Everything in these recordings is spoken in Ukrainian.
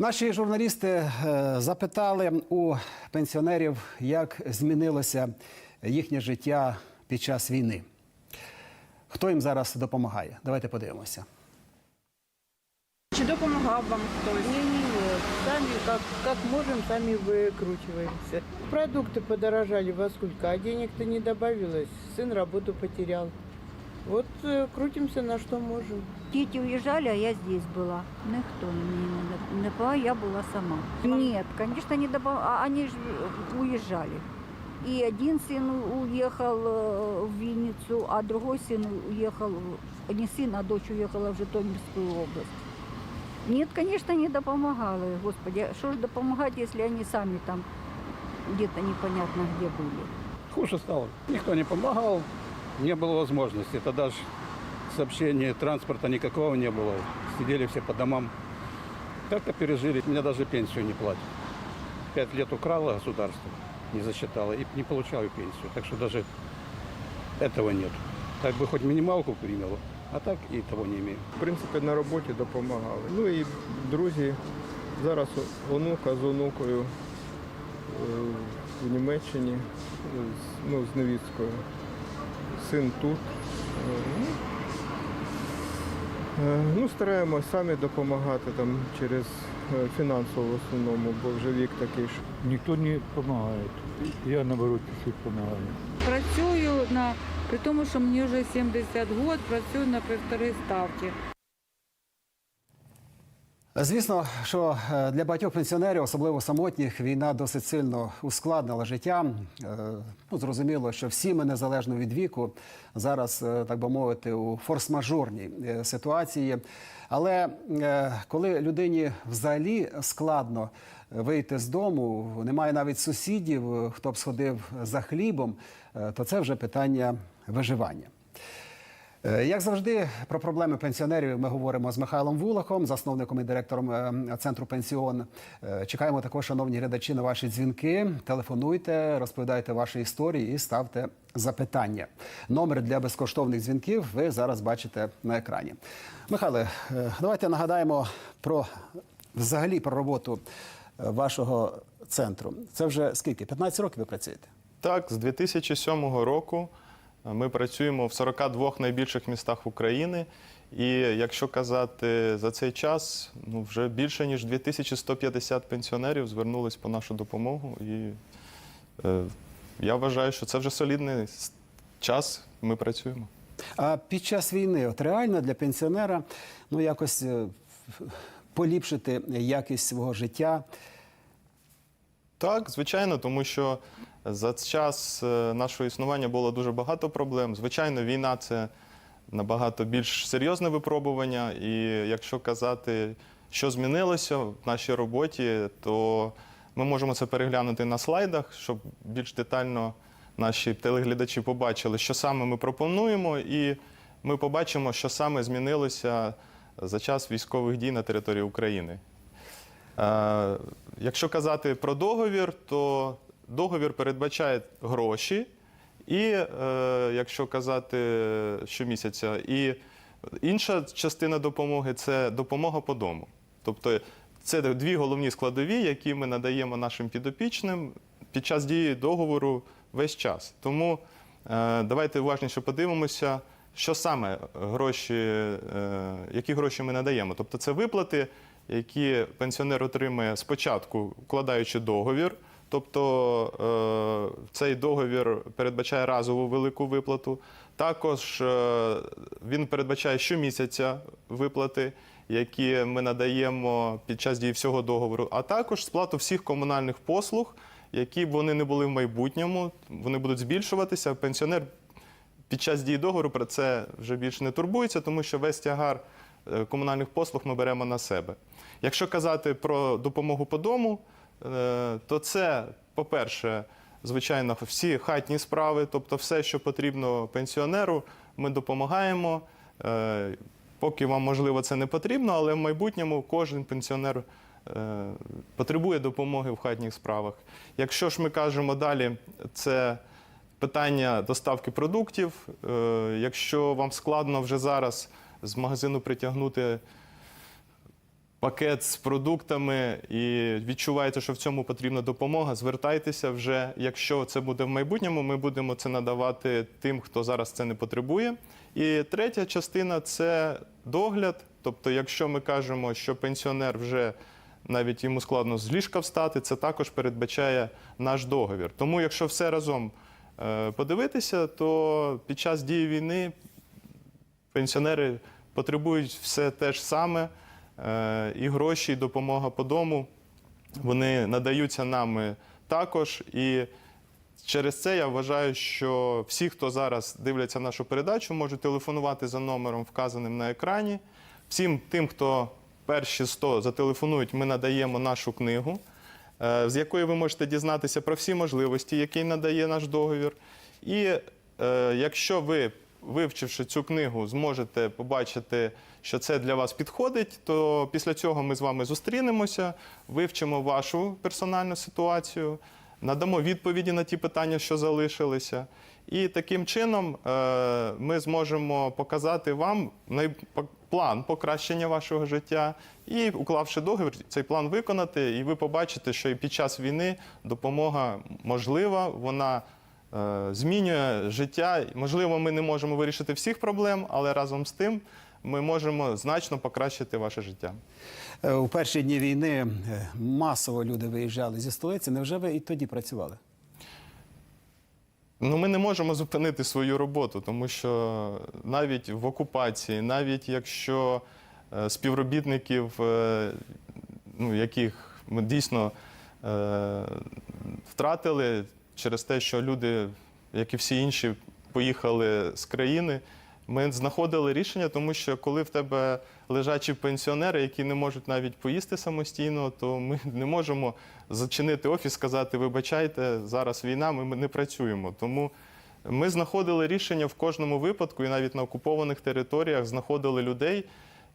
Наші журналісти е, запитали у пенсіонерів, як змінилося їхнє життя під час війни. Хто їм зараз допомагає? Давайте подивимося. Чи допомагав вам хтось? Не-не-не, сами как, как можем, сами выкручиваемся. Продукты подорожали во сколько, а денег-то не добавилось. Сын работу потерял. Вот э, крутимся на что можем. Дети уезжали, а я здесь была. Никто мне не допомагав, я была сама. Нет, конечно, не допомагали. Они же уезжали. И один сын у- уехал э, в Винницу, а другой сын уехал, в- не сын, а дочь уехала в Житомирскую область. Нет, конечно, не допомагали. Господи, а что же допомагать, если они сами там где-то непонятно где были? Хуже стало. Никто не помогал, не было возможности. Тогда же сообщения, транспорта никакого не было. Сидели все по домам. Как-то пережили. Меня даже пенсию не платят. Пять лет украло государство, не засчитало, и не получаю пенсию. Так что даже этого нет. Так бы хоть минималку принял, а так и того не имею. В принципі, на роботі допомагали. Ну і друзі, зараз онука з онукою е, в Німеччині, е, з- ну, з Невіцькою. Син тут. Е, Ну, е, ну, стараємось самі допомагати там через е, фінансово в основному, бо вже вік такий, що Ніхто не допомагає. Я, наоборот, чуть допомагаю. Працюю на при тому, що мені вже 70 років, працюю на півтори ставки. Звісно, що е, для багатьох пенсіонерів, особливо самотніх, війна досить сильно ускладнила життя. Е, Ну, зрозуміло, що всі ми незалежно від віку зараз, е, так би мовити, у форс-мажорній ситуації. Але коли людині взагалі складно вийти з дому, немає навіть сусідів, хто б сходив за хлібом, то це вже питання виживання. Е, Як завжди, про проблеми пенсіонерів ми говоримо з Михайлом Вулахом, засновником і директором е, центру пенсіон. Е, Чекаємо також, шановні глядачі, на ваші дзвінки. Телефонуйте, розповідайте ваші історії і ставте запитання. Номер для безкоштовних дзвінків ви зараз бачите на екрані. Михайле, давайте нагадаємо про взагалі про роботу вашого центру. Це вже скільки? 15 років ви працюєте? Так, з 2007 року ми працюємо в 42 найбільших містах України. І якщо казати за цей час, ну вже більше ніж 2150 пенсіонерів звернулись по нашу допомогу. І е, я вважаю, що це вже солідний час. Ми працюємо. А під час війни, от реально для пенсіонера, ну якось е, поліпшити якість свого життя. Так, звичайно, тому що за час е, нашого існування було дуже багато проблем. Звичайно, війна це набагато більш серйозне випробування. І якщо казати, що змінилося в нашій роботі, то ми можемо це переглянути на слайдах, щоб більш детально наші телеглядачі побачили, що саме ми пропонуємо, і ми побачимо, що саме змінилося за час військових дій на території України. Е, Якщо казати про договір, то договір передбачає гроші, і е, якщо казати щомісяця, і інша частина допомоги це допомога по дому. Тобто це дві головні складові, які ми надаємо нашим підопічним під час дії договору весь час. Тому е, давайте уважніше подивимося, що саме гроші, е, які гроші ми надаємо. Тобто це виплати, які пенсіонер отримує спочатку, вкладаючи договір. Тобто е, цей договір передбачає разову велику виплату. Також е, він передбачає щомісяця виплати, які ми надаємо під час дії всього договору, а також сплату всіх комунальних послуг, які б вони не були в майбутньому, вони будуть збільшуватися. Пенсіонер під час дії договору про це вже більше не турбується, тому що весь тягар е, комунальних послуг ми беремо на себе. Якщо казати про допомогу по дому, то це, по-перше, звичайно, всі хатні справи, тобто все, що потрібно пенсіонеру, ми допомагаємо. Е, Поки вам, можливо, це не потрібно, але в майбутньому кожен пенсіонер е, потребує допомоги в хатніх справах. Якщо ж ми кажемо далі, це питання доставки продуктів. Е, Якщо вам складно вже зараз з магазину притягнути пакет з продуктами і відчуваєте, що в цьому потрібна допомога, звертайтеся вже. Якщо це буде в майбутньому, ми будемо це надавати тим, хто зараз це не потребує. І третя частина це догляд. Тобто, якщо ми кажемо, що пенсіонер вже навіть йому складно з ліжка встати, це також передбачає наш договір. Тому, якщо все разом е, подивитися, то під час дії війни пенсіонери потребують все те ж саме, і гроші, і допомога по дому. Вони надаються нами також. І через це я вважаю, що всі, хто зараз дивляться нашу передачу, можуть телефонувати за номером, вказаним на екрані. Всім тим, хто перші 100 зателефонують, ми надаємо нашу книгу, е, з якої ви можете дізнатися про всі можливості, які надає наш договір. І е, якщо ви, вивчивши цю книгу, зможете побачити, що це для вас підходить, то після цього ми з вами зустрінемося, вивчимо вашу персональну ситуацію, надамо відповіді на ті питання, що залишилися. І таким чином е, ми зможемо показати вам план покращення вашого життя і, уклавши договір, цей план виконати. І ви побачите, що і під час війни допомога можлива, вона змінює життя. Можливо, ми не можемо вирішити всіх проблем, але разом з тим ми можемо значно покращити ваше життя. Е, У перші дні війни е, масово люди виїжджали зі столиці. Невже ви і тоді працювали? Ну, ми не можемо зупинити свою роботу, тому що навіть в окупації, навіть якщо е, співробітників, е, ну, яких ми дійсно е, втратили через те, що люди, як і всі інші, поїхали з країни. Ми знаходили рішення, тому що коли в тебе лежачі пенсіонери, які не можуть навіть поїсти самостійно, то ми не можемо зачинити офіс, сказати, вибачайте, зараз війна, ми не працюємо. Тому ми знаходили рішення в кожному випадку, і навіть на окупованих територіях знаходили людей.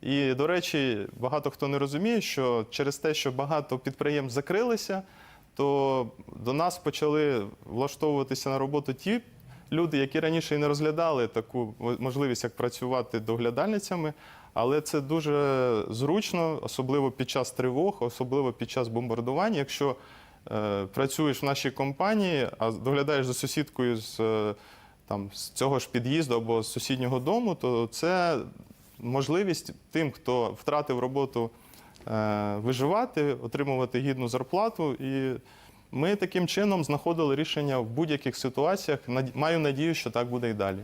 І, до речі, багато хто не розуміє, що через те, що багато підприємств закрилися, то до нас почали влаштовуватися на роботу ті люди, які раніше і не розглядали таку можливість, як працювати доглядальницями. Але це дуже зручно, особливо під час тривог, особливо під час бомбардувань. Якщо е, працюєш в нашій компанії, а доглядаєш за сусідкою з, е, там, з цього ж під'їзду або з сусіднього дому, то це можливість тим, хто втратив роботу, виживати, отримувати гідну зарплату. І ми таким чином знаходили рішення в будь-яких ситуаціях. Маю надію, що так буде і далі.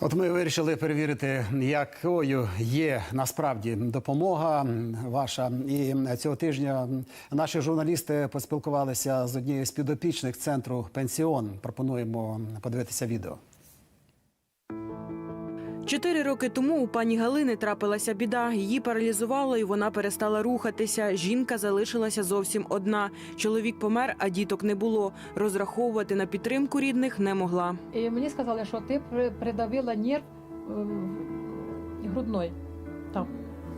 От ми вирішили перевірити, якою є насправді допомога ваша. І цього тижня наші журналісти поспілкувалися з однією з підопічних центру пенсіон. Пропонуємо подивитися відео. Чотири роки тому у пані Галини трапилася біда. Її паралізувало, і вона перестала рухатися. Жінка залишилася зовсім одна. Чоловік помер, а діток не було. Розраховувати на підтримку рідних не могла. І мені сказали, що ти придавила нерв ем, грудной. Там.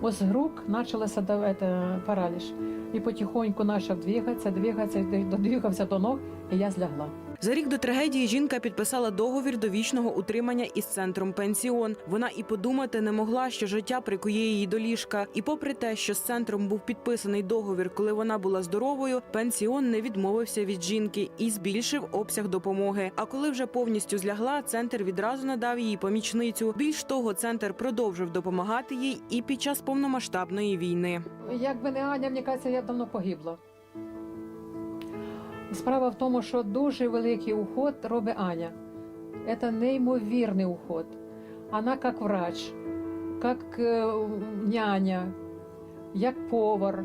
Ось з рук почалося давати параліч. І потихоньку почав двигатися, двигатися, додвигався до ног, і я злягла. За рік до трагедії жінка підписала договір довічного утримання із центром пенсіон. Вона і подумати не могла, що життя прикує її до ліжка. І попри те, що з центром був підписаний договір, коли вона була здоровою, пенсіон не відмовився від жінки і збільшив обсяг допомоги. А коли вже повністю злягла, центр відразу надав їй помічницю. Більш того, центр продовжив допомагати їй і під час повномасштабної війни. Якби не Аня, мені кажеться, я давно погибла. Справа в тому, що дуже великий уход робить Аня. Це неймовірний уход. Вона як врач, як е, няня, як повар,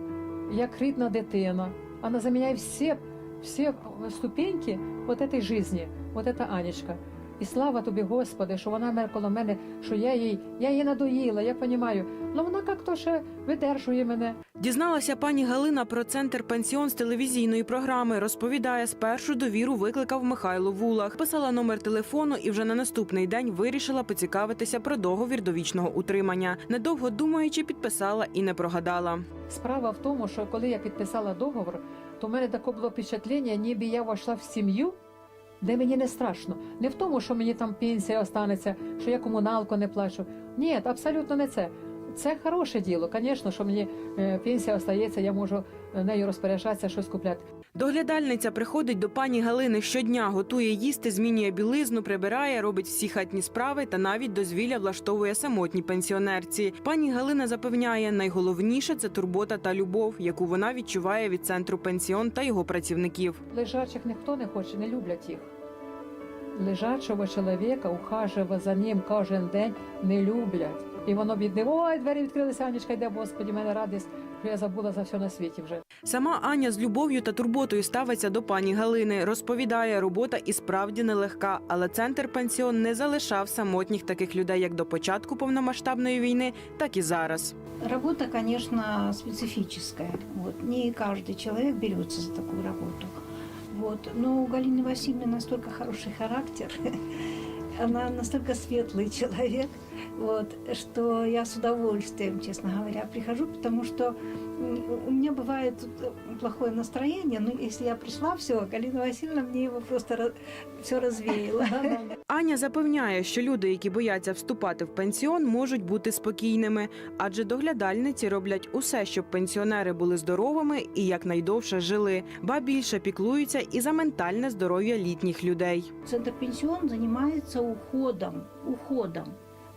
як рідна дитина. Вона заміняє всі, всі ступеньки вот этой жизни, вот эта Анечка. І слава тобі, Господи, що вона мене коло мене, що я їй, я її надоїла, я розумію. Ну вона як-то ще видержує мене. Дізналася пані Галина про центр пенсіон з телевізійної програми. Розповідає, спершу довіру викликав Михайло Вулах. Писала номер телефону і вже на наступний день вирішила поцікавитися про договір довічного утримання. Недовго думаючи, підписала і не прогадала. Справа в тому, що коли я підписала договор, то в мене таке було впечатлення, ніби я війшла в сім'ю, де мені не страшно. Не в тому, що мені там пенсія останеться, що я комуналку не плачу. Ні, абсолютно не це. Це хороше діло. Звісно, що мені е, пенсія остається, я можу нею розпоряджатися, щось купляти. Доглядальниця приходить до пані Галини щодня, готує їсти, змінює білизну, прибирає, робить всі хатні справи та навіть дозвілля влаштовує самотній пенсіонерці. Пані Галина запевняє, найголовніше це турбота та любов, яку вона відчуває від центру пенсіон та його працівників. Лежачих ніхто не хоче, не люблять їх. Лежачого чоловіка, ухажива за ним кожен день не люблять. І воно бідне, ой, двері відкрилися, Анечка, йде, Господі, мене радість, я забула за все на світі вже. Сама Аня з любов'ю та турботою ставиться до пані Галини. Розповідає, робота і справді нелегка, але центр пенсіон не залишав самотніх таких людей як до початку повномасштабної війни, так і зараз. Работа, конечно, специфическая. Вот. Не каждый человек берется за такую работу. Вот. Но у Галины Васильевны настолько хороший характер, она настолько светлый человек, вот, что я с удовольствием, честно говоря, прихожу, потому что у меня бывает тут плохое настроение, но если я пришла, все, Галина Васильевна мне его просто все развеяла. Аня запевняє, що люди, які бояться вступати в пенсіон, можуть бути спокійними, адже доглядальниці роблять усе, щоб пенсіонери були здоровими і якнайдовше жили, ба більше піклуються і за ментальне здоров'я літніх людей. Центр пенсион занимается уходом, уходом.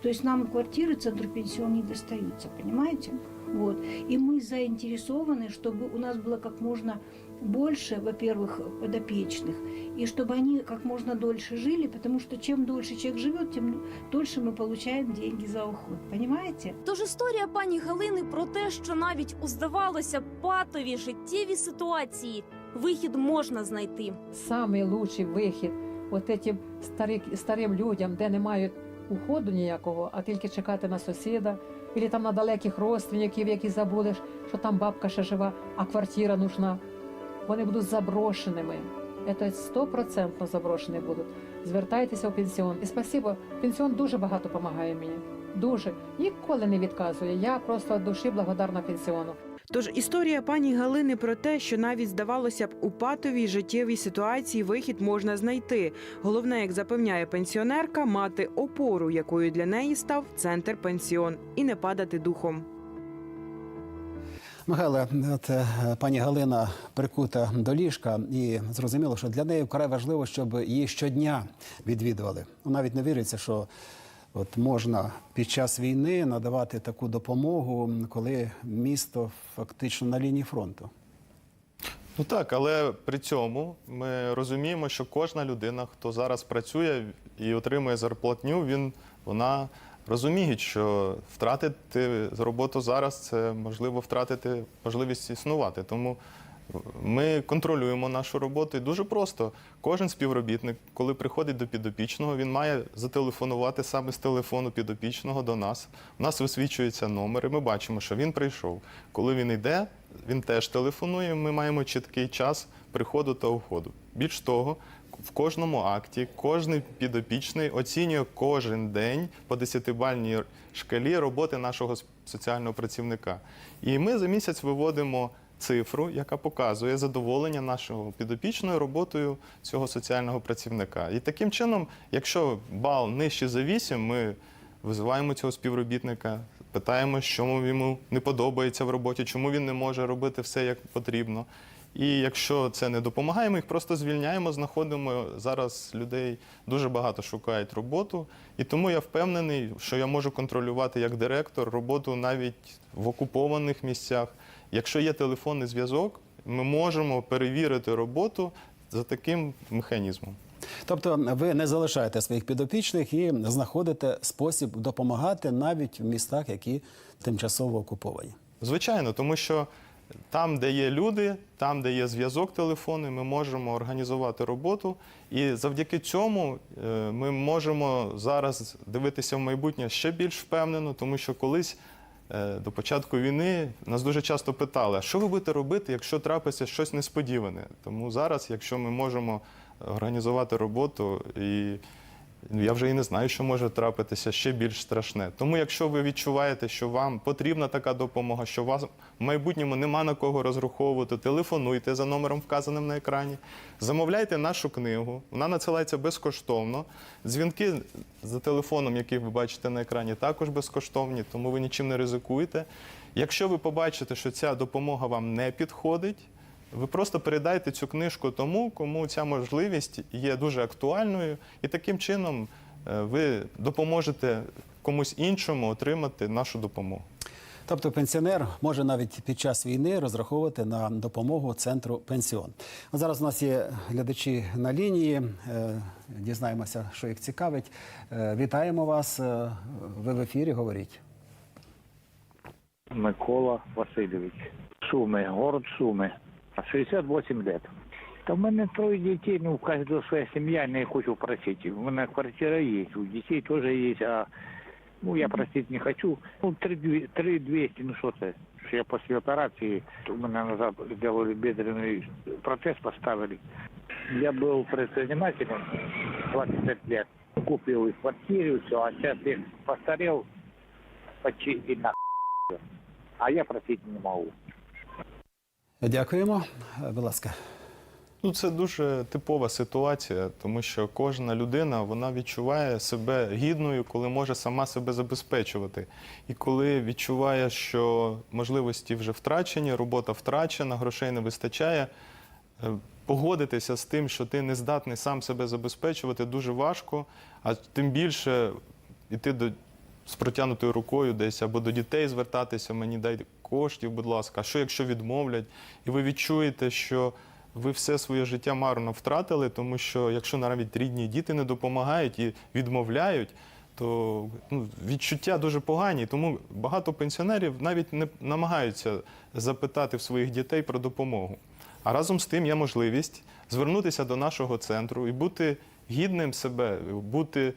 То есть нам квартиры центр пенсион не достаются, понимаете? Вот. И мы заинтересованы, чтобы у нас было как можно больше, во-первых, подопечных, и чтобы они как можно дольше жили, потому что чем дольше человек живет, тем дольше мы получаем деньги за уход. Понимаете? Тож історія пані Галини про те, що навіть у здавалося б, патові життєві ситуації вихід можна знайти. Самий лучший вихід от этим старик, старим людям, де не мають уходу ніякого, а тільки чекати на сусіда, або там на далеких родственників, які забули, що там бабка ще жива, а квартира нужна. Вони будуть заброшеними. Це стопроцентно заброшені будуть. Звертайтеся у пенсіон. І спасибо, пенсіон дуже багато допомагає мені. Дуже. Ніколи не відказує. Я просто від душі благодарна пенсіону. Тож історія пані Галини про те, що навіть здавалося б, у патовій життєвій ситуації вихід можна знайти. Головне, як запевняє пенсіонерка, мати опору, якою для неї став центр пенсіон, і не падати духом. Михайле, от е, пані Галина прикута до ліжка, і зрозуміло, що для неї вкрай важливо, щоб її щодня відвідували. Навіть не віриться, що от можна під час війни надавати таку допомогу, коли місто фактично на лінії фронту. Ну так, але при цьому ми розуміємо, що кожна людина, хто зараз працює і отримує зарплатню, він вона розуміє, що втратити роботу зараз це можливо втратити можливість існувати. Тому ми контролюємо нашу роботу і дуже просто. Кожен співробітник, коли приходить до підопічного, він має зателефонувати саме з телефону підопічного до нас. У нас висвічується номер, і ми бачимо, що він прийшов. Коли він йде, він теж телефонує. Ми маємо чіткий час приходу та уходу. Більш того, в кожному акті кожен підопічний оцінює кожен день по 10-бальній шкалі роботи нашого соціального працівника. І ми за місяць виводимо цифру, яка показує задоволення нашого підопічною роботою цього соціального працівника. І таким чином, якщо бал нижче за 8, ми визиваємо цього співробітника, питаємо, що йому не подобається в роботі, чому він не може робити все як потрібно. І якщо це не допомагає, ми їх просто звільняємо, знаходимо зараз людей дуже багато шукають роботу. І тому я впевнений, що я можу контролювати як директор роботу навіть в окупованих місцях. Якщо є телефонний зв'язок, ми можемо перевірити роботу за таким механізмом. Тобто ви не залишаєте своїх підопічних і знаходите спосіб допомагати навіть в містах, які тимчасово окуповані. Звичайно, тому що там, де є люди, там, де є зв'язок телефонний, ми можемо організувати роботу. І завдяки цьому е, ми можемо зараз дивитися в майбутнє ще більш впевнено, тому що колись. Е, До початку війни нас дуже часто питали, що ви будете робити, якщо трапиться щось несподіване. Тому зараз, якщо ми можемо організувати роботу і я вже і не знаю, що може трапитися ще більш страшне. Тому, якщо ви відчуваєте, що вам потрібна така допомога, що вас в майбутньому нема на кого розраховувати, телефонуйте за номером, вказаним на екрані, замовляйте нашу книгу. Вона надсилається безкоштовно. Дзвінки за телефоном, який ви бачите на екрані, також безкоштовні, тому ви нічим не ризикуєте. Якщо ви побачите, що ця допомога вам не підходить, ви просто передайте цю книжку тому, кому ця можливість є дуже актуальною, і таким чином е, ви допоможете комусь іншому отримати нашу допомогу. Тобто пенсіонер може навіть під час війни розраховувати на допомогу центру пенсіон. А Зараз у нас є глядачі на лінії. Е, Дізнаємося, що їх цікавить. Е, Вітаємо вас. Ви в ефірі говоріть. Микола Васильович. Суми, город Суми. 68 лет. Та в мене троє дітей, ну, в кожного своя сім'я, не хочу просити. У мене квартира є, у дітей теж є, а ну, я просити не хочу. Ну, 3200, ну що це? Що я після операції, у мене назад зробили бедренний протез поставили. Я був предпринимателем 25 лет. Купил и квартиру, все, а сейчас я постарел почти и на а я просить не могу. Дякуємо. Будь ласка. Ну, це дуже типова ситуація, тому що кожна людина вона відчуває себе гідною, коли може сама себе забезпечувати. І коли відчуває, що можливості вже втрачені, робота втрачена, грошей не вистачає. е, Погодитися з тим, що ти не здатний сам себе забезпечувати, дуже важко, а тим більше йти до з протягнутою рукою десь або до дітей звертатися, мені дайте коштів, будь ласка. А що якщо відмовлять? І ви відчуєте, що ви все своє життя марно втратили, тому що якщо навіть рідні діти не допомагають і відмовляють, то ну, відчуття дуже погані. Тому багато пенсіонерів навіть не намагаються запитати в своїх дітей про допомогу. А разом з тим є можливість звернутися до нашого центру і бути гідним себе, бути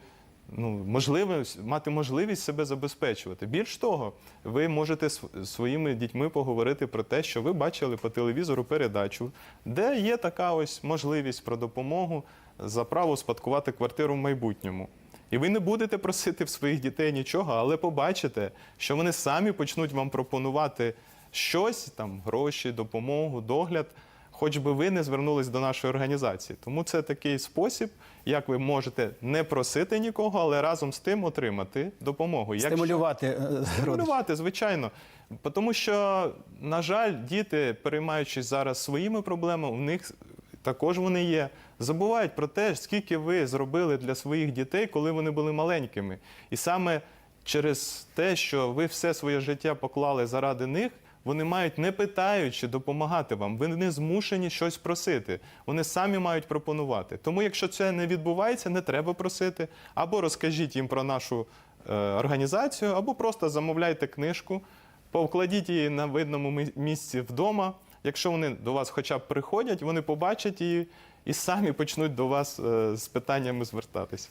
ну, можливим, мати можливість себе забезпечувати. Більш того, ви можете св- своїми дітьми поговорити про те, що ви бачили по телевізору передачу, де є така ось можливість про допомогу за право спадкувати квартиру в майбутньому. І ви не будете просити в своїх дітей нічого, але побачите, що вони самі почнуть вам пропонувати щось, там гроші, допомогу, догляд, хоч би ви не звернулись до нашої організації. Тому це такий спосіб, як ви можете не просити нікого, але разом з тим отримати допомогу. Якщо- Стимулювати е. Стимулювати, звичайно. Тому що, на жаль, діти, переймаючись зараз своїми проблемами, у них також вони є. Забувають про те, скільки ви зробили для своїх дітей, коли вони були маленькими. І саме через те, що ви все своє життя поклали заради них, вони мають, не питаючи, допомагати вам. Ви не змушені щось просити. Вони самі мають пропонувати. Тому, якщо це не відбувається, не треба просити. Або розкажіть їм про нашу е, організацію, або просто замовляйте книжку, повкладіть її на видному місці вдома. Якщо вони до вас хоча б приходять, вони побачать її і самі почнуть до вас е, з питаннями звертатися.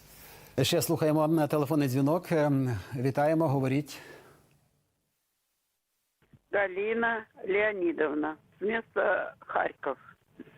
Ще слухаємо телефонний дзвінок. Е, Вітаємо, говоріть. Галина Леонидовна, с места Харьков.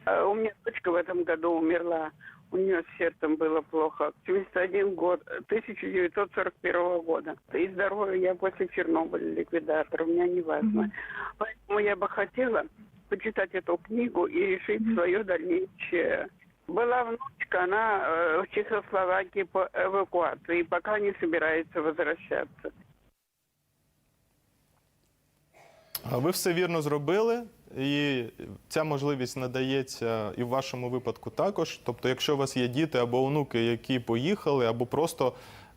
А У меня дочка в этом году умерла. У нее с сердцем было плохо. 71 год, 1941 года. И здоровье я после Чернобыля ликвидатор. У меня неважно. Поэтому я бы хотела почитать эту книгу и решить свое дальнейшее. Была внучка, она э, в Чехословакии по эвакуации, пока не собирается возвращаться. Ви все вірно зробили, і ця можливість надається і в вашому випадку також. Тобто, якщо у вас є діти або онуки, які поїхали, або просто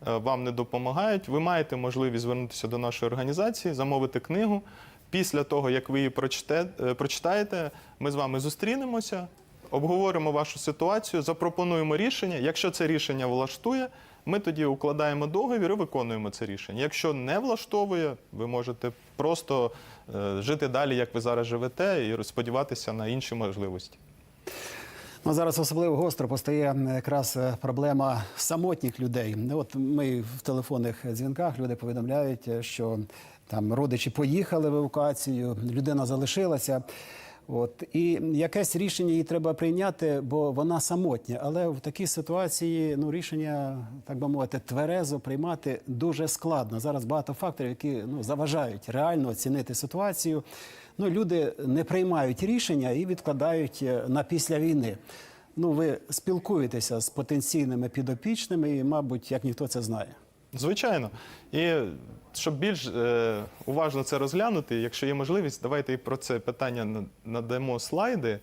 е, вам не допомагають, ви маєте можливість звернутися до нашої організації, замовити книгу. Після того, як ви її е, прочитаєте, ми з вами зустрінемося, обговоримо вашу ситуацію, запропонуємо рішення. Якщо це рішення влаштує, ми тоді укладаємо договір і виконуємо це рішення. Якщо не влаштовує, ви можете просто е, жити далі, як ви зараз живете, і сподіватися на інші можливості. Ну, зараз особливо гостро постає якраз е, проблема самотніх людей. Ну, От ми в телефонних дзвінках люди повідомляють, е, що там родичі поїхали в евакуацію, людина залишилася. От і якесь рішення їй треба прийняти, бо вона самотня. Але в такій ситуації ну рішення, так би мовити, тверезо приймати дуже складно. Зараз багато факторів, які ну заважають реально оцінити ситуацію. Ну люди не приймають рішення і відкладають е, на після війни. Ну, ви спілкуєтеся з потенційними підопічними, і, мабуть, як ніхто це знає. Звичайно. І щоб більш е, уважно це розглянути, якщо є можливість, давайте і про це питання надамо слайди,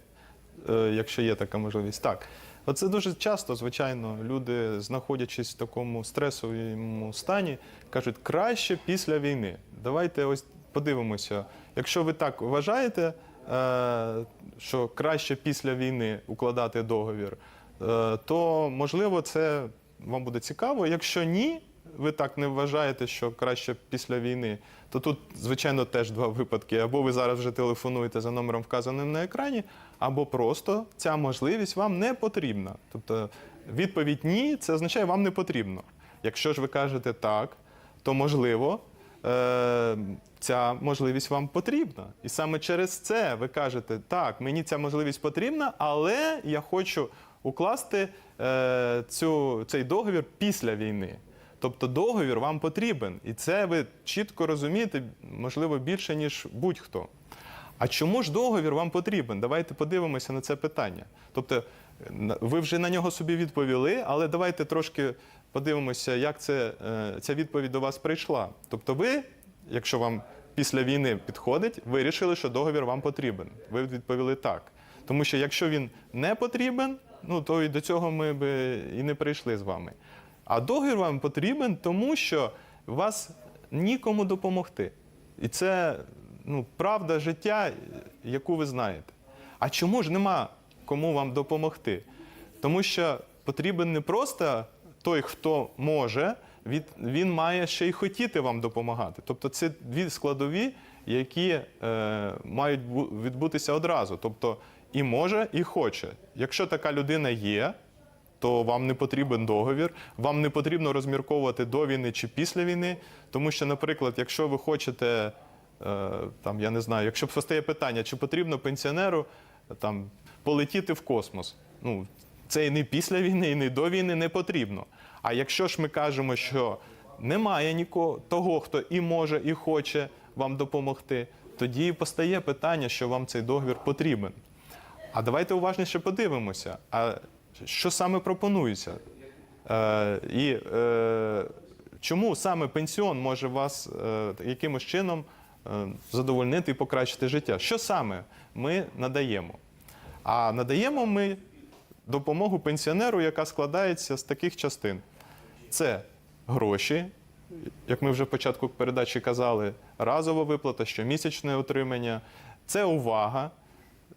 е, якщо є така можливість. Так. Оце дуже часто, звичайно, люди, знаходячись в такому стресовому стані, кажуть, краще після війни. Давайте ось подивимося. Якщо ви так вважаєте, е, що краще після війни укладати договір, е, то можливо це вам буде цікаво. Якщо ні, ви так не вважаєте, що краще після війни, то тут, звичайно, теж два випадки. Або ви зараз вже телефонуєте за номером, вказаним на екрані, або просто ця можливість вам не потрібна. Тобто відповідь ні, це означає, вам не потрібно. Якщо ж ви кажете так, то можливо. е, Ця можливість вам потрібна. І саме через це ви кажете, так, мені ця можливість потрібна, але я хочу укласти е, цю, цей договір після війни. Тобто договір вам потрібен. І це ви чітко розумієте, можливо, більше, ніж будь-хто. А чому ж договір вам потрібен? Давайте подивимося на це питання. Тобто, на- ви вже на нього собі відповіли, але давайте трошки подивимося, як це, е, ця відповідь до вас прийшла. Тобто, ви, якщо вам після війни підходить, вирішили, що договір вам потрібен. Ви відповіли так. Тому що якщо він не потрібен, ну то і до цього ми би і не прийшли з вами. А договір вам потрібен, тому що вас нікому допомогти. І це ну, правда життя, яку ви знаєте. А чому ж нема кому вам допомогти? Тому що потрібен не просто той, хто може, він має ще й хотіти вам допомагати. Тобто це дві складові, які е, мають відбутися одразу. Тобто і може, і хоче. Якщо така людина є, то вам не потрібен договір, вам не потрібно розмірковувати до війни чи після війни. Тому що, наприклад, якщо ви хочете, е, там, я не знаю, якщо постає питання, чи потрібно пенсіонеру е, там, полетіти в космос, ну, це і не після війни, і не до війни не потрібно. А якщо ж ми кажемо, що немає нікого того, хто і може, і хоче вам допомогти, тоді постає питання, що вам цей договір потрібен. А давайте уважніше подивимося, а що саме пропонується? Е, і е, чому саме пенсіон може вас е, якимось чином е, задовольнити і покращити життя? Що саме ми надаємо? А надаємо ми допомогу пенсіонеру, яка складається з таких частин: це гроші, як ми вже в початку передачі казали, разова виплата, щомісячне отримання, це увага,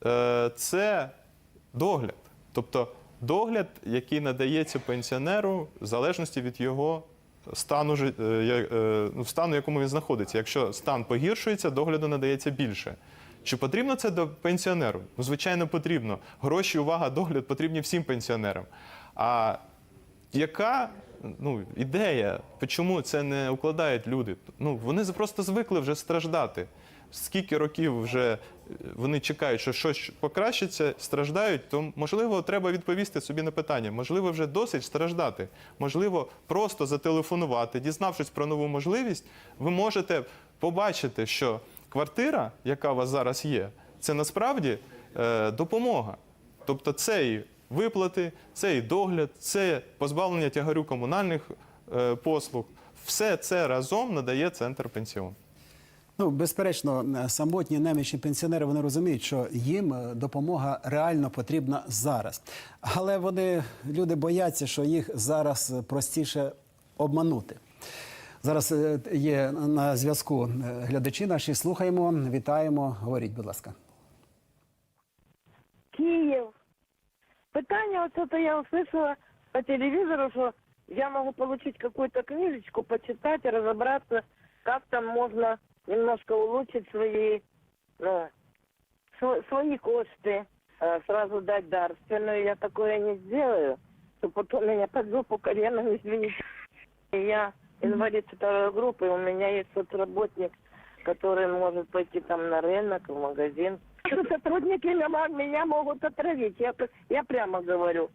е, це догляд. Тобто догляд, який надається пенсіонеру в залежності від його стану, е, е, ну, стану, в якому він знаходиться. Якщо стан погіршується, догляду надається більше. Чи потрібно це до пенсіонеру? Ну, звичайно, потрібно. Гроші, увага, догляд потрібні всім пенсіонерам. А яка ну, ідея, чому це не укладають люди? Ну, вони просто звикли вже страждати. Скільки років вже е, вони чекають, що щось покращиться, страждають, то можливо треба відповісти собі на питання. Можливо, вже досить страждати. Можливо, просто зателефонувати, дізнавшись про нову можливість, ви можете побачити, що квартира, яка у вас зараз є, це насправді е, допомога. Тобто це і виплати, це і догляд, це позбавлення тягарю комунальних е, послуг. Все це разом надає центр пенсіон. Ну, безперечно, е, самотні немічні пенсіонери вони розуміють, що їм е, допомога реально потрібна зараз. Але вони люди бояться, що їх зараз е, простіше обманути. Зараз є на зв'язку глядачі наші. Слухаємо, вітаємо. Говоріть, будь ласка. Киев. Питание вот это я услышала по телевизору, что я могу получить какую-то книжечку, почитать и разобраться, как там можно немножко улучшить свои, св- свои кошты, э, сразу дать дарственную. Я такое не сделаю, то потом меня под жопу коленом, извините. И Я инвалид второй группы, у меня есть соцработник, который может пойти там на рынок, в магазин. что сотрудники меня, меня могут отравить. Я, я прямо говорю.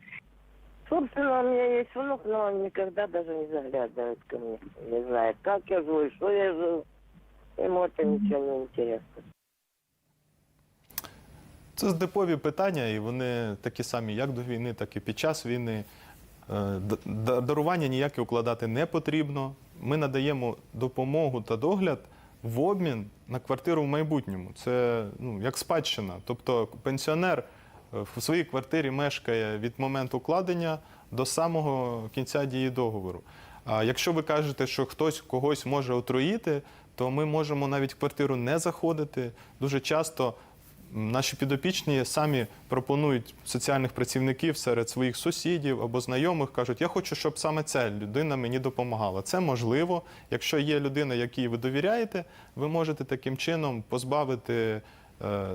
Собственно, у меня есть внук, но он никогда даже не заглядывает ко мне. Не знает, как я живу и что я живу. Ему это ничего не интересно. Це здипові питання, і вони такі самі, як до війни, так і під час війни. Е, Дарування ніяке укладати не потрібно. Ми надаємо допомогу та догляд в обмін на квартиру в майбутньому. Це ну, як спадщина. Тобто пенсіонер е, в своїй квартирі мешкає від моменту укладення до самого кінця дії договору. А якщо ви кажете, що хтось когось може отруїти, то ми можемо навіть в квартиру не заходити. Дуже часто наші підопічні самі пропонують соціальних працівників серед своїх сусідів або знайомих, кажуть, я хочу, щоб саме ця людина мені допомагала. Це можливо. Якщо є людина, якій ви довіряєте, ви можете таким чином позбавити е,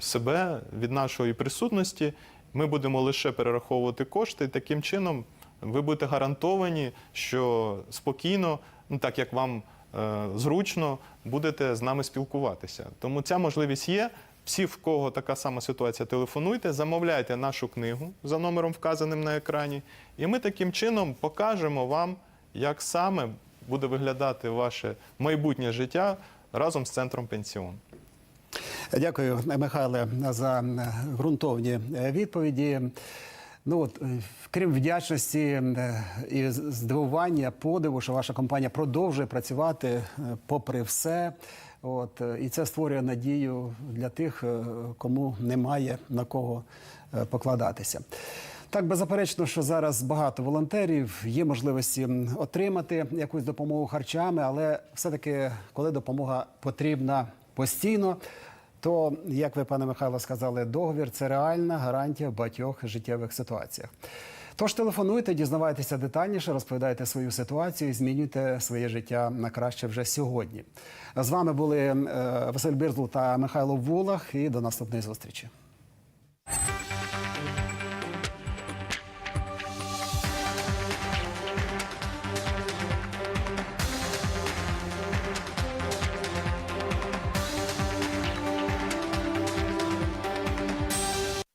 себе від нашої присутності. Ми будемо лише перераховувати кошти, і таким чином ви будете гарантовані, що спокійно, ну так як вам зручно, будете з нами спілкуватися. Тому ця можливість є. Всі, в кого така сама ситуація, телефонуйте, замовляйте нашу книгу за номером, вказаним на екрані, і ми таким чином покажемо вам, як саме буде виглядати ваше майбутнє життя разом з центром пенсіон. Дякую, Михайле, за е, ґрунтовні е, відповіді. Ну от, е, крім вдячності е, і здивування, подиву, що ваша компанія продовжує працювати е, попри все. От, і це створює надію для тих, кому немає на кого покладатися. Так, беззаперечно, що зараз багато волонтерів, є можливості отримати якусь допомогу харчами, але все-таки, коли допомога потрібна постійно, то, як ви, пане Михайло, сказали, договір це реальна гарантія в багатьох життєвих ситуаціях. Тож телефонуйте, дізнавайтеся детальніше, розповідайте свою ситуацію і змінюйте своє життя на краще вже сьогодні. З вами були е, Василь Бірзл та Михайло Вулах. І до наступної зустрічі.